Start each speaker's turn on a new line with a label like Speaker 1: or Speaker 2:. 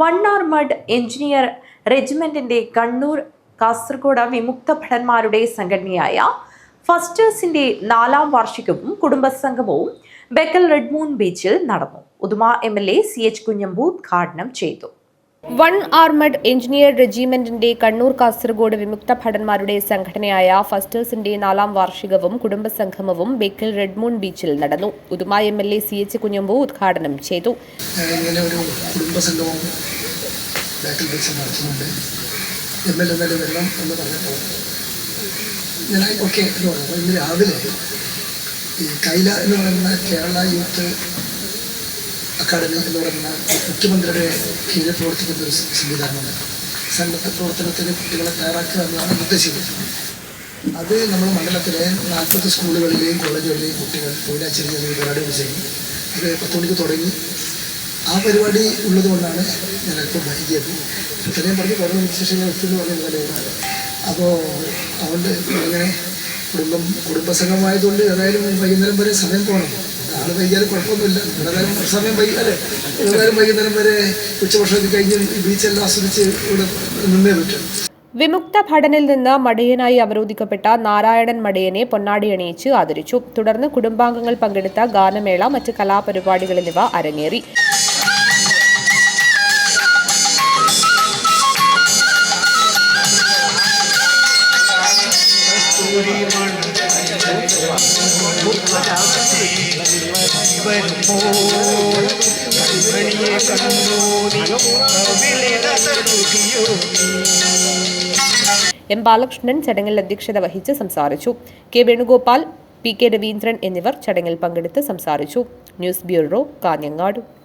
Speaker 1: One armed engineer റെജിമെന്റിന്റെ കണ്ണൂർ കാസർഗോഡ് വിമുക്ത ഭടന്മാരുടെ സംഘടനയായ ഫസ്റ്റേഴ്സിന്റെ നാലാം വാർഷികവും കുടുംബസംഗമവും ബെക്കൽ റെഡ്മൂൺ ബീച്ചിൽ നടന്നു. Uduma M L A C H Kunhambu ഉദ്ഘാടനം ചെയ്തു. വൺ ആർമഡ് എഞ്ചിനീയർ റെജിമെന്റിന്റെ കണ്ണൂർ കാസർഗോഡ് വിമുക്ത ഭടന്മാരുടെ സംഘടനയായ ഫസ്റ്റേഴ്സിന്റെ നാലാം വാർഷികവും കുടുംബസംഗമവും ബേക്കൽ റെഡ്മൂൺ ബീച്ചിൽ നടന്നു. Uduma M L A C H Kunhambu ഉദ്ഘാടനം ചെയ്തു.
Speaker 2: ഞാൻ ഓക്കെ രാവിലെ ഈ കൈല എന്ന് പറയുന്ന കേരള യൂത്ത് അക്കാഡമി എന്ന് പറയുന്ന മുഖ്യമന്ത്രിയുടെ കീഴിൽ പ്രവർത്തിക്കുന്ന ഒരു സംവിധാനമാണ് സന്നദ്ധ പ്രവർത്തനത്തിന് കുട്ടികളെ തയ്യാറാക്കുക എന്നതാണ് ഉദ്ദേശിക്കുന്നത്. അത് നമ്മൾ മണ്ഡലത്തിലെ നാൽപ്പത് സ്കൂളുകളിലെയും കോളേജുകളിലെയും കുട്ടികൾ തൊഴിലാച്ചെറിയ പരിപാടികൾ ചെയ്യും. അത് പത്ത് മണിക്ക് തുടങ്ങി. ആ പരിപാടി ഉള്ളതുകൊണ്ടാണ് ഞാൻ അല്പം വൈകിയത്. ഇത്രയും പറഞ്ഞ് ശേഷം ഞാൻ എത്തുന്നു പറഞ്ഞ കാര്യമാണ് അപ്പോൾ അതുകൊണ്ട് അങ്ങനെ കുടുംബം കുടുംബസംഘമായതുകൊണ്ട് ഏതായാലും വൈകുന്നേരം വരെ സമയം പോകണം. ആൾ വൈകിയാലും കുഴപ്പമൊന്നുമില്ല. ഏതായാലും സമയം വൈകിയാലേ. ഏതായാലും വൈകുന്നേരം വരെ ഉച്ചഭക്ഷണത്തിൽ കഴിഞ്ഞ് ഈ ബീച്ചെല്ലാം ആസ്വദിച്ച് ഇവിടെ നിന്നേ പറ്റും
Speaker 1: വിമുക്ത ഭടനിൽ നിന്ന് മടയനായി അവരോധിക്കപ്പെട്ട നാരായണൻ മടയനെ പൊന്നാടിയണിയിച്ച് ആദരിച്ചു. തുടർന്ന് കുടുംബാംഗങ്ങൾ പങ്കെടുത്ത ഗാനമേള മറ്റ് കലാപരിപാടികൾ എന്നിവ അരങ്ങേറി. എം ബാലകൃഷ്ണൻ ചടങ്ങിൽ അധ്യക്ഷത വഹിച്ച് സംസാരിച്ചു. K Venugopal P K Raveendran എന്നിവർ ചടങ്ങിൽ പങ്കെടുത്ത് സംസാരിച്ചു. News bureau Kanhangad.